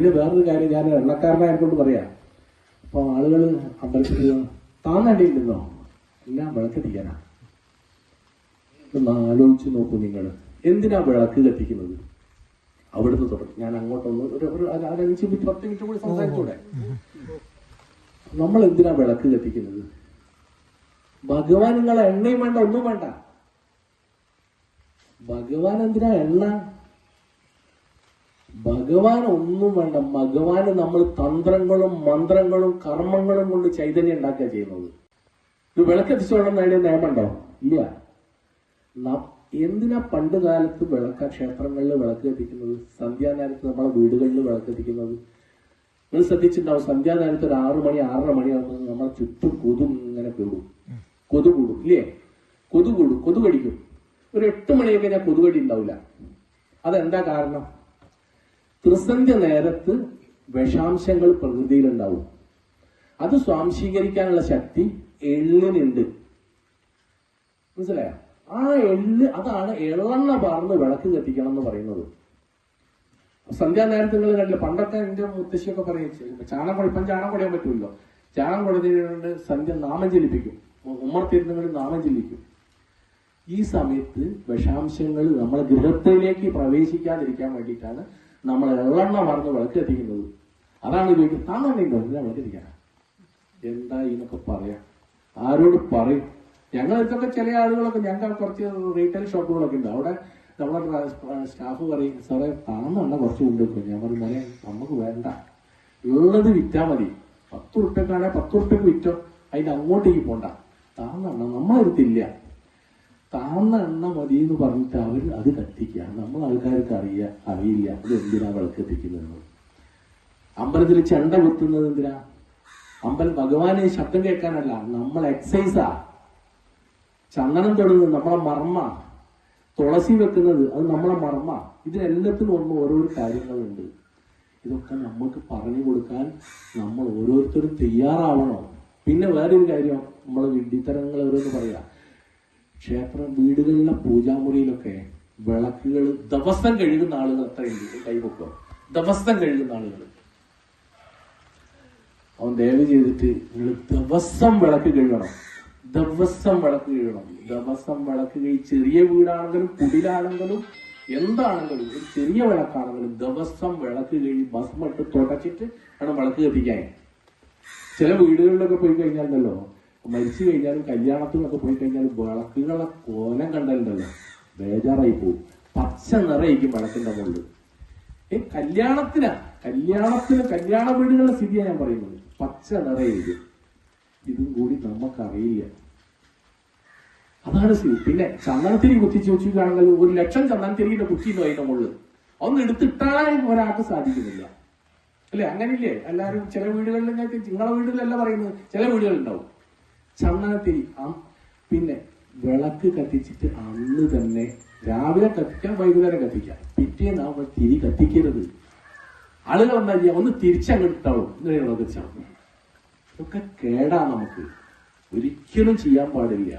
പിന്നെ വേറൊരു കാര്യം ഞാൻ എണ്ണക്കാരനായതുകൊണ്ട് പറയാം. അപ്പോൾ ആളുകൾ അമ്പലത്തിൽ താന്നണ്ടിയില്ലെന്നോ എല്ലാം വിളക്ക് കത്തിക്കാനാ ഒന്ന് ആലോചിച്ച് നോക്കൂ നിങ്ങൾ എന്തിനാ വിളക്ക് കത്തിക്കുന്നത്? അവിടുന്ന് തുടങ്ങി. ഞാൻ അങ്ങോട്ടൊന്ന് ഒരു ഒരു അഞ്ച് മിനിറ്റ് പത്ത് മിനിറ്റ് കൂടി സംസാരിച്ചൂടെ? നമ്മൾ എന്തിനാ വിളക്ക് കത്തിക്കുന്നത്? ഭഗവാൻ നിങ്ങളെ എണ്ണയും വേണ്ട ഒന്നും വേണ്ട. ഭഗവാൻ എന്തിനാ എണ്ണ ഭഗവാൻ ഒന്നും വേണ്ട. ഭഗവാന് നമ്മൾ തന്ത്രങ്ങളും മന്ത്രങ്ങളും കർമ്മങ്ങളും കൊണ്ട് ചൈതന്യം ഉണ്ടാക്കുക ചെയ്യുന്നത്. ഇത് വിളക്കെത്തിച്ചോളം നേടിയ നിയമമുണ്ടോ? ഇല്ല. എന്തിനാ പണ്ട് കാലത്ത് വിളക്ക ക്ഷേത്രങ്ങളിൽ വിളക്ക് കത്തിക്കുന്നത്? സന്ധ്യാനേരത്ത് നമ്മളെ വീടുകളിൽ വിളക്ക് കത്തിക്കുന്നത്. നിങ്ങൾ ശ്രദ്ധിച്ചിട്ടുണ്ടാവും സന്ധ്യാനേരത്ത് ഒരു ആറു മണി ആറര മണിയാകുമ്പോൾ നമ്മളെ ചുറ്റും കൊതു ഇങ്ങനെ കൂടും. കൊതു കൂടും ഇല്ലേ? കൊതു കൂടും കൊതു കടിക്കും. ഒരു എട്ട് മണിയൊക്കെ ഞാൻ കൊതുകടി ഉണ്ടാവില്ല. അതെന്താ കാരണം? ത്രിസന്ധ്യ നേരത്ത് വിഷാംശങ്ങൾ പ്രകൃതിയിലുണ്ടാവും. അത് സ്വാംശീകരിക്കാനുള്ള ശക്തി എള്ളിനുണ്ട്. മനസ്സിലായോ? ആ എള്ള് അതാണ് എള്ളെണ്ണ പാർന്ന് വിളക്ക് കത്തിക്കണം എന്ന് പറയുന്നത്. സന്ധ്യാനേരത്ത് നിങ്ങൾ കണ്ടില്ല? പണ്ടൊക്കെ എന്റെ മുത്തശ്ശിയൊക്കെ പറയും ചാണം കുഴപ്പം ചാണം കുടയാൻ പറ്റുമല്ലോ ചാണം കുടഞ്ഞുകൊണ്ട് സന്ധ്യ നാമം ചലിപ്പിക്കും ഉമ്മർത്തിരുന്നുകൾ നാമം ചലിക്കും ഈ സമയത്ത് വിഷാംശങ്ങൾ നമ്മളെ ഗൃഹത്തിലേക്ക് പ്രവേശിക്കാതിരിക്കാൻ വേണ്ടിയിട്ടാണ് നമ്മൾ എള്ളെണ്ണ മറന്ന് വിളക്ക് കത്തിക്കുന്നത് അതാണ് ഉപയോഗിക്കുന്നത് താന്നുണ്ടോ എന്തിനാ ഞാൻ കത്തിക്കാനാ എന്താ ഇതിനൊക്കെ പറയാം. ആരോട് പറയും? ഞങ്ങൾ ഇതൊക്കെ ചില ആളുകളൊക്കെ ഞങ്ങൾ കുറച്ച് റീറ്റെയിൽ ഷോപ്പുകളൊക്കെ ഉണ്ട്. അവിടെ നമ്മളെ സ്റ്റാഫ് പറയും സാറേ താന്നെണ്ണ കുറച്ച് കൊണ്ടുവെക്കും ഞാൻ പറഞ്ഞു മോനെ നമുക്ക് വേണ്ട. ഉള്ളത് വിറ്റാ മതി. പത്ത് ഉറുപ്പ്യക്കാണെ പത്ത് ഉറുപ്പ്യക്ക് വിറ്റോ. അതിന്റെ അങ്ങോട്ടേക്ക് പോണ്ട. താന്നെണ്ണ നമ്മളെടുത്തില്ല താന്ന എണ്ണ മതി എന്ന് പറഞ്ഞിട്ട് അവർ അത് കത്തിക്കുക നമ്മൾ ആൾക്കാർക്ക് അറിയ അറിയില്ല. അത് എന്തിനാ വിളക്കെത്തിക്കുന്നത്? അമ്പലത്തിൽ ചെണ്ട കുത്തുന്നത് എന്തിനാ? അമ്പലം ഭഗവാനെ ശബ്ദം കേൾക്കാനല്ല. നമ്മൾ എക്സൈസാ ചന്ദനം തൊടുന്നത് നമ്മളെ മർമ്മ. തുളസി വെക്കുന്നത് അത് നമ്മളെ മർമ്മ. ഇതിനെല്ലാത്തിനും ഒന്ന് ഓരോരോ കാര്യങ്ങളുണ്ട്. ഇതൊക്കെ നമുക്ക് പറഞ്ഞു കൊടുക്കാൻ നമ്മൾ ഓരോരുത്തരും തയ്യാറാവണം. പിന്നെ വേറൊരു കാര്യം നമ്മൾ വിഡ്ഢിത്തരങ്ങൾ ഓരോന്ന് പറയാ. ക്ഷേത്രം വീടുകളിലെ പൂജാമുറിയിലൊക്കെ വിളക്കുകൾ ദിവസം കഴുകുന്ന ആളുകൾ എത്രയുണ്ട് കൈപൊക്കോ ദിവസം കഴുകുന്ന ആളുകൾ. അവൻ ദയവ് ചെയ്തിട്ട് നിങ്ങൾ ദിവസം വിളക്ക് കഴുകണം. ദിവസം വിളക്ക് കഴുകണം. ദിവസം വിളക്ക് കഴി ചെറിയ വീടാണെങ്കിലും കുടിലാണെങ്കിലും എന്താണെങ്കിലും ഒരു ചെറിയ വിളക്കാണെങ്കിലും ദിവസം വിളക്ക് കഴി ഭസ്മിട്ട് തുടച്ചിട്ട് വേണം വിളക്ക് കത്തിക്കാൻ. ചില വീടുകളിലൊക്കെ പോയി കഴിഞ്ഞാലല്ലോ മരിച്ചു കഴിഞ്ഞാലും കല്യാണത്തിനൊക്കെ പോയി കഴിഞ്ഞാലും വിളക്കുകളെ കോലം കണ്ടല്ലോ. ബേജാറായി പോകും പച്ച നിറയിക്കും വിളക്കിന്റെ മുകളിൽ. ഏ കല്യാണത്തിനാ? കല്യാണത്തിന് കല്യാണ വീടുകളുടെ സ്ഥിതിയാണ് ഞാൻ പറയുന്നത്. പച്ച നിറയിരിക്കും ഇതും കൂടി നമുക്കറിയില്ല. അതാണ് സ്ഥിതി. പിന്നെ ചന്ദനത്തിരി കുത്തിച്ച് വെച്ചിട്ടാണെങ്കിൽ ഒരു ലക്ഷം ചന്ദനത്തിരിയുടെ കുത്തിയിട്ട് അതിന്റെ മുകളിൽ? ഒന്ന് എടുത്തിട്ടാൻ ഒരാൾക്ക് സാധിക്കുന്നില്ല. അല്ലെ? അങ്ങനെയില്ലേ? എല്ലാവരും ചില വീടുകളിൽ ഞാൻ നിങ്ങളെ വീടുകളിലല്ല പറയുന്നത്. ചില വീടുകളുണ്ടാവും. ചന്ദനത്തിരി. പിന്നെ വിളക്ക് കത്തിച്ചിട്ട് അന്ന് തന്നെ രാവിലെ കത്തിക്കാം വൈകുന്നേരം കത്തിക്കാം. പിറ്റേന്ന് നമ്മൾ തിരി കത്തിക്കരുത്. ആളുകൾ എന്താ ചെയ്യുക ഒന്ന് തിരിച്ചങ്ങോട്ട് ഇങ്ങനെയുള്ള ഇങ്ങനെ കത്തിച്ചാവും ഇതൊക്കെ കേടാ നമുക്ക്. ഒരിക്കലും ചെയ്യാൻ പാടില്ല.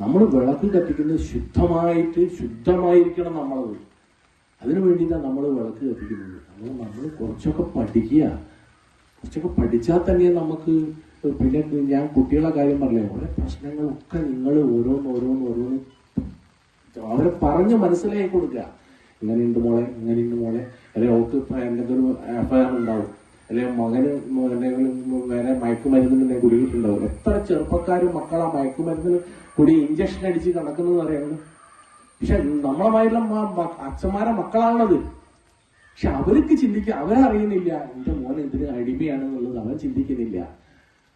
നമ്മൾ വിളക്ക് കത്തിക്കുന്നത് ശുദ്ധമായിട്ട് ശുദ്ധമായിരിക്കണം നമ്മളത്. അതിനു വേണ്ടിയിട്ടാണ് നമ്മൾ വിളക്ക് കത്തിക്കുന്നത്. നമ്മൾ നമ്മൾ കുറച്ചൊക്കെ പഠിക്കുക. കുറച്ചൊക്കെ പഠിച്ചാൽ തന്നെ നമുക്ക് പിന്നെ ഞാൻ കുട്ടികളെ കാര്യം പറഞ്ഞേ ഓരോ പ്രശ്നങ്ങളൊക്കെ നിങ്ങൾ ഓരോന്ന് ഓരോന്ന് ഓരോന്ന് അവരെ പറഞ്ഞ് മനസ്സിലാക്കി കൊടുക്കുക. ഇങ്ങനെയുണ്ട് മോളെ ഇങ്ങനെയുണ്ട് മോളെ. അല്ലെങ്കിൽ ഇപ്പൊ എന്തെങ്കിലും എഫ്ഐആർ ഉണ്ടാവും. അല്ലെങ്കിൽ മകന് എന്തെങ്കിലും വേറെ മയക്കുമരുന്നിന്റെ കുടിയിട്ടുണ്ടാവും എത്ര ചെറുപ്പക്കാരും മക്കളാ മയക്കുമരുന്നിന് കുടി ഇഞ്ചക്ഷൻ അടിച്ച് നടക്കുന്നത് അറിയാമല്ലോ പക്ഷെ നമ്മളമായുള്ള അച്ഛന്മാരെ മക്കളാണത്. പക്ഷെ അവർക്ക് ചിന്തിക്കുക അവരറിയുന്നില്ല എന്റെ മോൻ എന്തിന് അടിമയാണെന്നുള്ളത് അവൻ ചിന്തിക്കുന്നില്ല.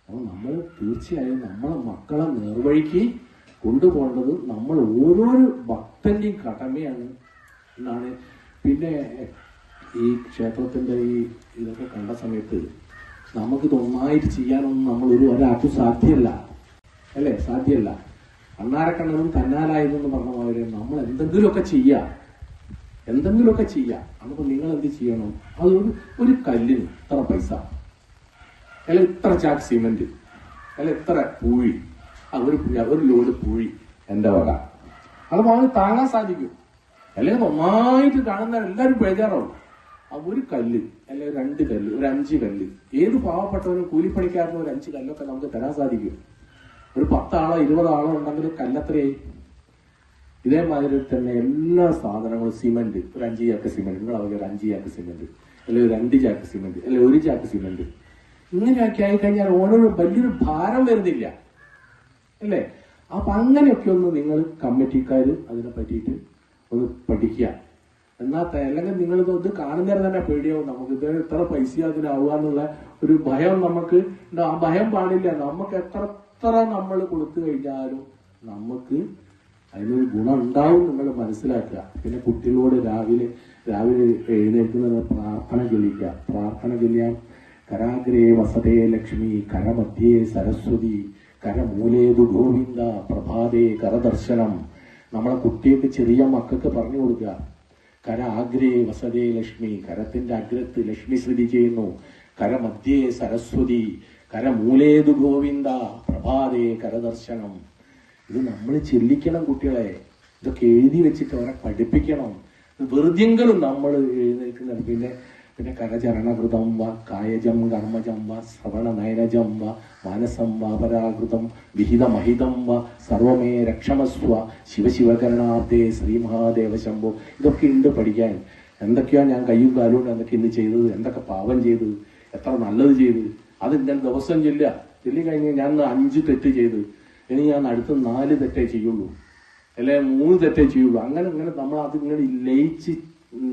അപ്പൊ നമ്മൾ തീർച്ചയായും നമ്മളെ മക്കളെ നേർവഴിക്ക് കൊണ്ടുപോകേണ്ടത് നമ്മൾ ഓരോ ഭക്തന്റെയും കടമയാണ് എന്നാണ്. പിന്നെ ഈ ക്ഷേത്രത്തിന്റെ ഈ ഇതൊക്കെ കണ്ട സമയത്ത് നമുക്ക് ഒന്നായിട്ട് ചെയ്യാനൊന്നും നമ്മൾ ഒരു ഒരാൾക്കും സാധ്യമല്ല അല്ലേ? സാധ്യമല്ല അണ്ണാരക്കണ്ണനും തന്നാലായതെന്ന് പറഞ്ഞ മാതിരി നമ്മൾ എന്തെങ്കിലുമൊക്കെ ചെയ്യാം. എന്തെങ്കിലുമൊക്കെ ചെയ്യാം. അപ്പോൾ നിങ്ങൾ എന്ത് ചെയ്യണം? അതൊരു ഒരു കല്ലിന് ഇത്ര പൈസ. അല്ല എത്ര ചാക്ക് സിമെന്റ് അല്ല എത്ര പൂഴി ഒരു ഒരു ലോഡ് പൂഴി എന്റെ വക. അത് വാങ്ങി താങ്ങാൻ സാധിക്കും. അല്ലെങ്കിൽ നന്നായിട്ട് കാണുന്ന എല്ലാവരും ബേജാറാവും. ഒരു കല്ല് അല്ലെങ്കിൽ രണ്ട് കല്ല് ഒരു അഞ്ച് കല്ല് ഏത് പാവപ്പെട്ടവനും കൂലിപ്പണിക്കാരനും ഒരു അഞ്ച് കല്ലൊക്കെ നമുക്ക് തരാൻ സാധിക്കും. ഒരു പത്താളോ ഇരുപതാളോ ഉണ്ടെങ്കിൽ കല്ലത്രയായി ഇതേമാതിരി തന്നെ എല്ലാ സാധനങ്ങളും സിമെന്റ് ഒരു അഞ്ച് ചാക്ക് സിമെന്റ് നിങ്ങൾ ഒരു അഞ്ച് ചാക്ക് സിമെന്റ് അല്ലെങ്കിൽ ഒരു രണ്ട് ചാക്ക് സിമെന്റ് അല്ലെങ്കിൽ ഒരു ചാക്ക് സിമന്റ് ഇങ്ങനെയൊക്കെ ആയി കഴിഞ്ഞാൽ ഓരോ വലിയൊരു ഭാരം വരുന്നില്ല. അല്ലേ? അപ്പൊ അങ്ങനെയൊക്കെ ഒന്ന് നിങ്ങൾ കമ്മിറ്റിക്കാർ അതിനെ പറ്റിയിട്ട് ഒന്ന് പഠിക്കുക. എന്നാ ത- അല്ലെങ്കിൽ നിങ്ങൾ ഇത് കാണുന്നേരം തന്നെ പേടിയാവും. നമുക്ക് ഇത് എത്ര പൈസ അതിനാവുക എന്നുള്ള ഒരു ഭയം നമുക്ക്. ആ ഭയം പാടില്ല. നമുക്ക് എത്ര നമ്മൾ കൊടുത്തു കഴിഞ്ഞാലും നമുക്ക് അതിനൊരു ഗുണം ഉണ്ടാവും നിങ്ങൾ മനസ്സിലാക്കുക. പിന്നെ കുട്ടികളോട് രാവിലെ രാവിലെ എഴുന്നേൽക്കുന്ന പ്രാർത്ഥന ചൊല്ലിക്കുക. പ്രാർത്ഥന ചൊല്ലിയാൽ കരാഗ്രേ വസതേ ലക്ഷ്മി കരമധ്യേ സരസ്വതി കരമൂലേതു ഗോവിന്ദ പ്രഭാതേ കരദർശനം. നമ്മളെ കുട്ടിയൊക്കെ ചെറിയ മക്കൾക്ക് പറഞ്ഞു കൊടുക്കുക. കര ആഗ്രേ വസതേ ലക്ഷ്മി കരത്തിന്റെ അഗ്രത്ത് ലക്ഷ്മി സ്ഥിതി ചെയ്യുന്നു. കരമധ്യേ സരസ്വതി കരമൂലേതു ഗോവിന്ദ പ്രഭാതേ കരദർശനം. ഇത് നമ്മൾ ചെല്ലിക്കണം കുട്ടികളെ. ഇതൊക്കെ എഴുതി വെച്ചിട്ട് അവരെ പഠിപ്പിക്കണം. വെറുതെങ്കിലും നമ്മൾ എഴുന്നേൽക്കുന്ന പിന്നെ പിന്നെ കരചരണകൃതം വ കായജം കർമ്മജം വ ശ്രവണ നയനജം വ മാനസം വാപരാകൃതം വിഹിതമഹിതം വ സർവമേ രക്ഷമസ്വ ശിവശിവകരണാർത്ഥേ ശ്രീ മഹാദേവ ശംഭോ ഇതൊക്കെ ഉണ്ട് പഠിക്കാൻ. എന്തൊക്കെയാ ഞാൻ കയ്യും കാലും കൊണ്ട് എന്തൊക്കെ ഇന്ന് ചെയ്തത്? എന്തൊക്കെ പാപം ചെയ്തത് എത്ര നല്ലത് ചെയ്ത്? അത് ഞാൻ ദിവസം ചെല്ലുക. ചെല്ലി കഴിഞ്ഞ് ഞാൻ അഞ്ച് തെറ്റ് ചെയ്ത്. ഇനി ഞാൻ അടുത്ത നാല് തെറ്റേ ചെയ്യുള്ളൂ. അല്ലെ മൂന്ന് തെറ്റേ ചെയ്യുള്ളൂ. അങ്ങനെ അങ്ങനെ നമ്മൾ അത് ഇങ്ങനെ ലയിച്ച്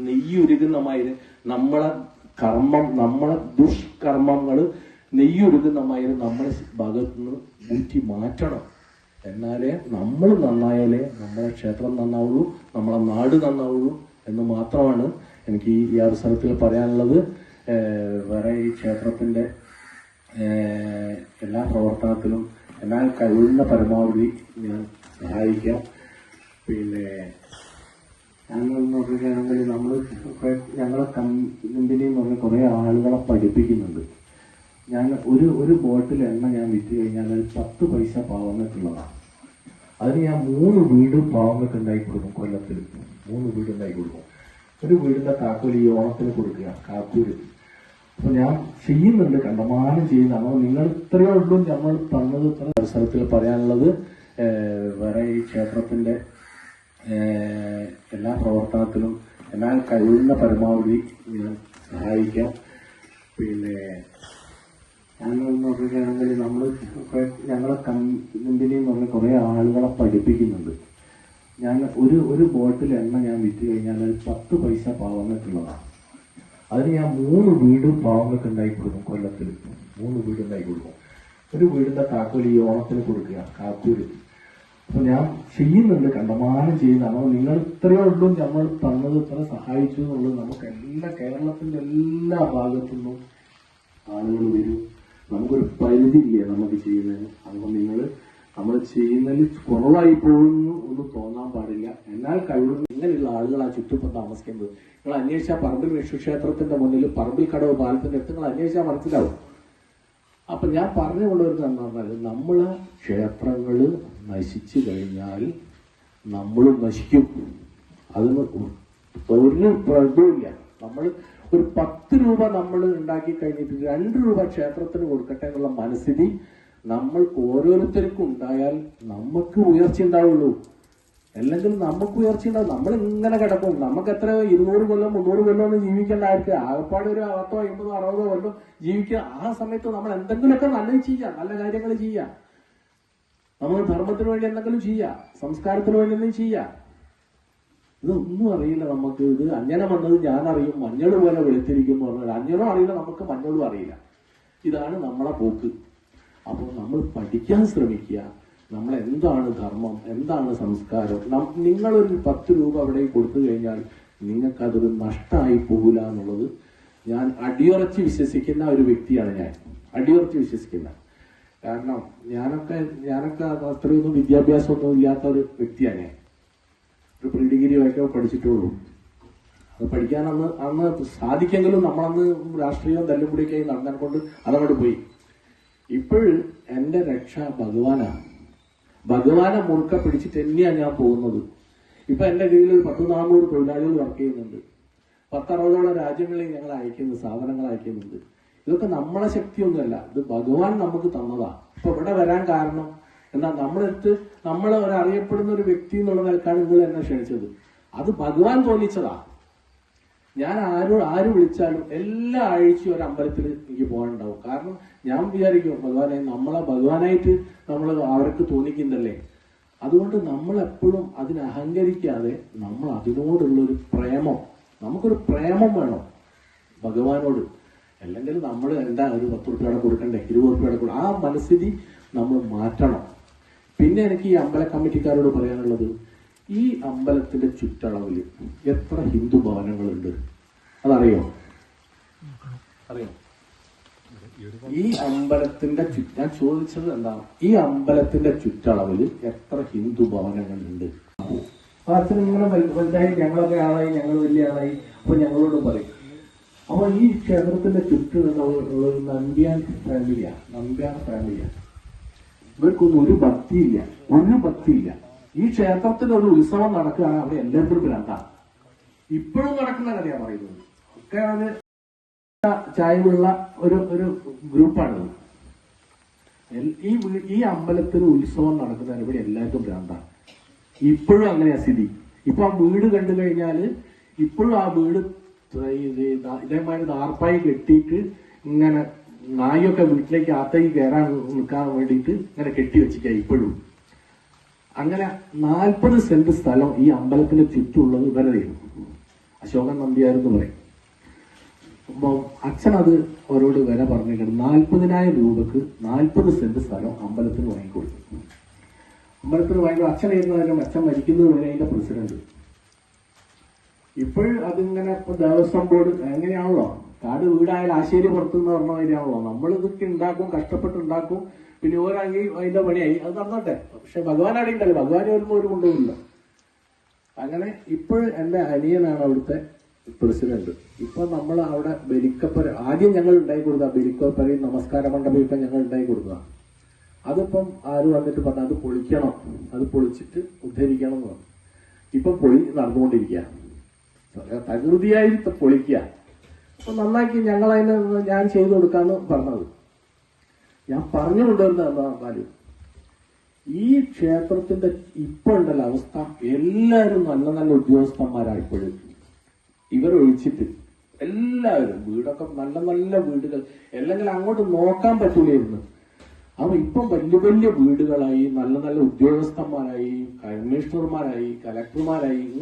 നെയ്യുരുകുന്ന മാതിരി നമ്മളെ കർമ്മം നമ്മളെ ദുഷ്കർമ്മങ്ങൾ നെയ്യൊരുക്കുന്ന മാതിരി നമ്മളെ ഭാഗത്ത് നിന്ന് ഊറ്റി മാറ്റണം. എന്നാലേ നമ്മൾ നന്നായാലേ നമ്മളെ ക്ഷേത്രം നന്നാവുള്ളൂ നമ്മളെ നാട് നന്നാവുള്ളൂ എന്ന് മാത്രമാണ് എനിക്ക് ഈ അവസരത്തിൽ പറയാനുള്ളത്. വേറെ ഈ ക്ഷേത്രത്തിന്റെ എല്ലാ പ്രവർത്തനത്തിലും എന്നാൽ കഴിയുന്ന പരമാവധി ഞാൻ സഹായിക്കാം. പിന്നെ ഞങ്ങളെന്ന് നമ്മൾ ഞങ്ങളെ കമ്പനിയും പറഞ്ഞ കുറെ ആളുകളെ പഠിപ്പിക്കുന്നുണ്ട്. ഞാൻ ഒരു ഒരു ബോട്ടിൽ എണ്ണ ഞാൻ വിറ്റ് കഴിഞ്ഞാൽ അത് പത്ത് പൈസ പാവങ്ങൾക്കുള്ളതാണ്. അതിന് ഞാൻ മൂന്ന് വീട് പാവങ്ങൾക്ക് ഉണ്ടാക്കി കൊടുക്കും കൊല്ലത്തിൽ. മൂന്ന് വീട് ഉണ്ടാക്കി കൊടുക്കും. ഒരു വീടിന്റെ താക്കോൽ ഈ ഓണത്തിന് കൊടുക്കുക കാക്കൂര് അപ്പൊ ഞാൻ ചെയ്യുന്നുണ്ട് കണ്ടമാനം ചെയ്യുന്നു നിങ്ങൾ ഇത്രയേ ഉള്ളൂ നമ്മൾ തന്നത് ഇത്ര അവസരത്തിൽ പറയാനുള്ളത്. വേറെ ഈ ക്ഷേത്രത്തിന്റെ എല്ലാ പ്രവർത്തനത്തിലും എന്നാൽ കഴിയുന്ന പരമാവധി ഞാൻ സഹായിക്കാം. പിന്നെ ഞങ്ങളെന്ന് പറയുകയാണെങ്കിൽ നമ്മൾ ഞങ്ങളെ കമ്പനി എന്ന് പറഞ്ഞ കുറെ ആളുകളെ പഠിപ്പിക്കുന്നുണ്ട്. ഞാൻ ഒരു ഒരു ബോട്ടിൽ എണ്ണ ഞാൻ വിറ്റ് കഴിഞ്ഞാൽ അത് പത്ത് പൈസ പാവങ്ങൾക്കുള്ളതാണ് അതിന് ഞാൻ മൂന്ന് വീട് പാവങ്ങൾക്ക് ഉണ്ടാക്കി കൊടുക്കും കൊല്ലത്തിൽ മൂന്ന് വീട് കൊടുക്കും. ഒരു വീടിന്റെ താക്കോൽ ഈ ഓണത്തിന് കൊടുക്കുക കാക്കൂര് അപ്പൊ ഞാൻ ചെയ്യുന്നുണ്ട് കണ്ടമാനം ചെയ്യുന്നതാണ് അപ്പൊ നിങ്ങൾ ഇത്രയേ ഉള്ളൂ നമ്മൾ തന്നത് ഇത്ര സഹായിച്ചു എന്നുള്ളത് നമുക്ക് എല്ലാ കേരളത്തിന്റെ എല്ലാ ഭാഗത്തു നിന്നും ആളുകൾ വരും. നമുക്കൊരു പരിധി ഇല്ല നമുക്ക് ചെയ്യുന്നതിന്? അതുകൊണ്ട് നിങ്ങൾ നമ്മൾ ചെയ്യുന്നതിൽ കുറവായി പോകുന്നു ഒന്ന് തോന്നാൻ പാടില്ല. എന്നാൽ കഴിവ് ഇങ്ങനെയുള്ള ആളുകൾ ആ ചുറ്റും താമസിക്കുന്നത്. നിങ്ങൾ അന്വേഷിച്ചാൽ പറമ്പിൽ വിഷ്ണുക്ഷേത്രത്തിന്റെ മുന്നിൽ പറമ്പിൽ കടവ് പാലത്തിന്റെ അടുത്ത് നിങ്ങൾ അന്വേഷിച്ചാൽ മനസ്സിലാവും. അപ്പൊ ഞാൻ പറഞ്ഞു കൊണ്ടുവരുന്നത് എന്താ പറഞ്ഞാൽ നമ്മളെ ക്ഷേത്രങ്ങൾ നശിച്ചു കഴിഞ്ഞാൽ നമ്മളും നശിക്കും. അതിന് ഒരു പ്രകൃതിയില്ല. നമ്മൾ ഒരു പത്ത് രൂപ നമ്മൾ ഉണ്ടാക്കി കഴിഞ്ഞിട്ട് രണ്ട് രൂപ ക്ഷേത്രത്തിന് കൊടുക്കട്ടെ എന്നുള്ള മനസ്ഥിതി നമ്മൾക്ക് ഓരോരുത്തർക്കും ഉണ്ടായാൽ നമുക്ക് ഉയർച്ച ഉണ്ടാവുള്ളൂ. അല്ലെങ്കിൽ നമുക്ക് ഉയർച്ച ഉണ്ടാവും. നമ്മൾ ഇങ്ങനെ കിടക്കും. നമുക്ക് എത്ര ഇരുന്നൂറ് കൊല്ലം മുന്നൂറ് കൊല്ലം ഒന്നും ജീവിക്കേണ്ട ആർക്ക്? ആകപ്പാട് ഒരു പത്തോ അമ്പതോ അറുപതോ കൊല്ലം ജീവിക്കുക. ആ സമയത്ത് നമ്മൾ എന്തെങ്കിലുമൊക്കെ നല്ലത് ചെയ്യാം. നല്ല കാര്യങ്ങൾ ചെയ്യാം. നമ്മൾ ധർമ്മത്തിന് വേണ്ടി എന്തെങ്കിലും ചെയ്യാം. സംസ്കാരത്തിന് വേണ്ടി എന്തെങ്കിലും ചെയ്യാം. ഇതൊന്നും അറിയില്ല നമുക്ക്. ഇത് അഞ്ഞനം വന്നത് ഞാൻ അറിയും. മഞ്ഞൾ പോലെ വെളുത്തിരിക്കുമ്പോൾ അഞ്ഞനും അറിയില്ല നമുക്ക് മഞ്ഞളും അറിയില്ല. ഇതാണ് നമ്മളെ പോക്ക്. അപ്പോൾ നമ്മൾ പഠിക്കാൻ ശ്രമിക്കുക. നമ്മൾ എന്താണ് ധർമ്മം? എന്താണ് സംസ്കാരം? നിങ്ങളൊരു പത്ത് രൂപ അവിടെ കൊടുത്തു കഴിഞ്ഞാൽ നിങ്ങൾക്കതൊരു നഷ്ടമായി പോകില്ല എന്നുള്ളത് ഞാൻ അടിയുറച്ച് വിശ്വസിക്കുന്ന ഒരു വ്യക്തിയാണ് ഞാൻ. അടിയുറച്ച് വിശ്വസിക്കുന്ന. കാരണം ഞാനൊക്കെ ഞാനൊക്കെ അത്രയൊന്നും വിദ്യാഭ്യാസമൊന്നും ഇല്ലാത്ത ഒരു വ്യക്തിയാണ്. ഒരു പ്രീ ഡിഗ്രി ഒക്കെ പഠിച്ചിട്ടുള്ളൂ. അത് പഠിക്കാൻ അന്ന് അന്ന് സാധിക്കെങ്കിലും നമ്മളന്ന് രാഷ്ട്രീയവും തല്ലുപിടിയൊക്കെ നടന്നാൽ കൊണ്ട് അതങ്ങോട്ട് പോയി. ഇപ്പോഴും എന്റെ രക്ഷ ഭഗവാനാണ്. ഭഗവാനെ മുറുക്ക പിടിച്ചിട്ട് തന്നെയാണ് ഞാൻ പോകുന്നത്. ഇപ്പൊ എന്റെ കീഴിൽ ഒരു പത്ത് നാനൂറ് തൊഴിലാളികൾ വർക്ക് ചെയ്യുന്നുണ്ട്. പത്തറുപതോളം രാജ്യങ്ങളിൽ ഞങ്ങൾ അയക്കുന്നു സാധനങ്ങൾ അയക്കുന്നുണ്ട് ഇതൊക്കെ നമ്മളെ ശക്തിയൊന്നുമല്ല. ഇത് ഭഗവാൻ നമുക്ക് തന്നതാ. ഇപ്പൊ ഇവിടെ വരാൻ കാരണം എന്താ? നമ്മളെടുത്ത് നമ്മൾ ഒരു അറിയപ്പെടുന്ന ഒരു വ്യക്തി എന്നുള്ള നിലക്കാണ് നിങ്ങൾ എന്നെ ക്ഷണിച്ചത്. അത് ഭഗവാൻ തോന്നിച്ചതാ. ഞാൻ ആരോ ആര് വിളിച്ചാലും എല്ലാ ആഴ്ചയും ഒരു അമ്പലത്തിൽ എനിക്ക് പോകാനുണ്ടാവും. കാരണം ഞാൻ വിചാരിക്കും ഭഗവാനെ നമ്മളെ ഭഗവാനായിട്ട് നമ്മൾ അവർക്ക് തോന്നിക്കുന്നല്ലേ അതുകൊണ്ട് നമ്മൾ എപ്പോഴും അതിനെ അഹങ്കരിക്കാതെ നമ്മൾ അതിനോടുള്ള ഒരു പ്രേമം നമുക്കൊരു പ്രേമം വേണം ഭഗവാനോട്. അല്ലെങ്കിൽ നമ്മൾ എന്താ ഒരു പത്ത് റുപ്യയുടെ കൊടുക്കണ്ടേ? ഇരുപത് റുപ്യയുടെ കൊടു ആ മനസ്ഥിതി നമ്മൾ മാറ്റണം. പിന്നെ എനിക്ക് ഈ അമ്പല കമ്മിറ്റിക്കാരോട് പറയാനുള്ളത് ഈ അമ്പലത്തിന്റെ ചുറ്റളവിൽ എത്ര ഹിന്ദു ഭവനങ്ങളുണ്ട്? അതറിയോ? അറിയോ? ഈ അമ്പലത്തിന്റെ ചുറ്റ ഞാൻ ചോദിച്ചത് എന്താണ്? ഈ അമ്പലത്തിന്റെ ചുറ്റളവിൽ എത്ര ഹിന്ദു ഭവനങ്ങളുണ്ട്? അച്ഛനും ഇങ്ങനെ വലു- വലുതായി ഞങ്ങളൊക്കെ ആളായി ഞങ്ങൾ വലിയ ആളായി അപ്പൊ ഞങ്ങളോട് പറയും. അപ്പൊ ഈ ക്ഷേത്രത്തിന്റെ ചുറ്റുമുള്ള ഒരു നമ്പ്യാൻ ഫാമിലിയാ. നമ്പ്യാൻ ഫാമിലിയാ. ഇവർക്കൊന്നും ഒരു ഭക്തിയില്ല. ഒരു ഭക്തിയില്ല. ഈ ക്ഷേത്രത്തിൽ ഒരു ഉത്സവം നടക്കുകയാണ് അവിടെ എല്ലാവർക്കും ഭ്രാന്താണ് ഇപ്പോഴും നടക്കുന്ന കഥയാ പറയുന്നത്. ഒക്കെ അത് ചായവുള്ള ഒരു ഒരു ഗ്രൂപ്പാണ് ഈ ഈ അമ്പലത്തിൽ ഉത്സവം നടക്കുന്നതിന് ഇവിടെ എല്ലാവർക്കും ഭ്രാന്താണ് ഇപ്പോഴും അങ്ങനെയാ സ്ഥിതി. ഇപ്പൊ ആ വീട് കണ്ടു കഴിഞ്ഞാൽ ഇപ്പോഴും ആ വീട് ഇത് ഇതേമാതിരി ദാർപ്പായി കെട്ടിയിട്ട് ഇങ്ങനെ നായൊക്കെ വീട്ടിലേക്ക് അകത്തേക്ക് കയറാൻ നിൽക്കാൻ വേണ്ടിയിട്ട് ഇങ്ങനെ കെട്ടി വെച്ചിരിക്കുക ഇപ്പോഴും. അങ്ങനെ നാൽപ്പത് സെന്റ് സ്ഥലം ഈ അമ്പലത്തിന്റെ ചുറ്റുമുള്ളത് ഇവരുടെയാണ് അശോകൻ നമ്പിയായിരുന്നു പറയും. അപ്പം അച്ഛൻ അത് അവരോട് വില പറഞ്ഞിട്ടുണ്ട് നാൽപ്പതിനായിരം രൂപക്ക് നാൽപ്പത് സെന്റ് സ്ഥലം അമ്പലത്തിന് വാങ്ങിക്കൊടുത്തു. അമ്പലത്തിന് വാങ്ങിക്കും അച്ഛനായിരുന്നു അച്ഛൻ മരിക്കുന്നത് വരെ അതിന്റെ പ്രസിഡന്റ്. ഇപ്പോഴും അതിങ്ങനെ ദേവസ്വം ബോർഡ് എങ്ങനെയാണല്ലോ? കാട് വീടായാലും ആശേരി പുറത്തു നിന്ന് പറഞ്ഞ മാതിരിയാണല്ലോ. നമ്മൾ ഇതൊക്കെ ഉണ്ടാക്കും കഷ്ടപ്പെട്ട് ഉണ്ടാക്കും. പിന്നെ ഓരോ അതിന്റെ പണിയായി. അത് നടന്നോട്ടെ. പക്ഷെ ഭഗവാൻ അവിടെ ഉണ്ടല്ലോ. ഭഗവാൻ വരുമ്പോൾ ഒരു കൊണ്ടുപോകില്ല അങ്ങനെ ഇപ്പോൾ എന്റെ അനിയനാണ് അവിടുത്തെ പ്രസിഡന്റ്. ഇപ്പൊ നമ്മൾ അവിടെ ബലിക്കപ്പര ആദ്യം ഞങ്ങൾ ഉണ്ടാക്കി കൊടുത്ത ബലിക്കപ്പരയും നമസ്കാര മണ്ഡപം ഇപ്പൊ ഞങ്ങൾ ഉണ്ടാക്കി കൊടുക്കുക അതിപ്പം ആര് വന്നിട്ട് പറഞ്ഞു അത് പൊളിക്കണം. അത് പൊളിച്ചിട്ട് ഉദ്ധരിക്കണം എന്ന് പറഞ്ഞു. ഇപ്പൊ പൊളി നടന്നുകൊണ്ടിരിക്കുക തകൃതിയായി പൊളിക്കുക. അപ്പൊ നന്നാക്കി ഞങ്ങൾ അതിന് ഞാൻ ചെയ്തു കൊടുക്കാന്ന് പറഞ്ഞത്. ഞാൻ പറഞ്ഞു കൊണ്ടുവരുന്ന എന്താ ഈ ക്ഷേത്രത്തിന്റെ ഇപ്പൊ ഉണ്ടല്ലോ അവസ്ഥ. എല്ലാവരും നല്ല നല്ല ഉദ്യോഗസ്ഥന്മാരായിപ്പോഴും ഇവരൊഴിച്ചിട്ട് എല്ലാവരും വീടൊക്കെ നല്ല നല്ല വീടുകൾ. അല്ലെങ്കിൽ അങ്ങോട്ട് നോക്കാൻ പറ്റൂലായിരുന്നു. അപ്പൊ ഇപ്പം വലിയ വലിയ വീടുകളായി നല്ല നല്ല ഉദ്യോഗസ്ഥന്മാരായി കമ്മീഷണർമാരായി കലക്ടർമാരായി ഇങ്ങനെ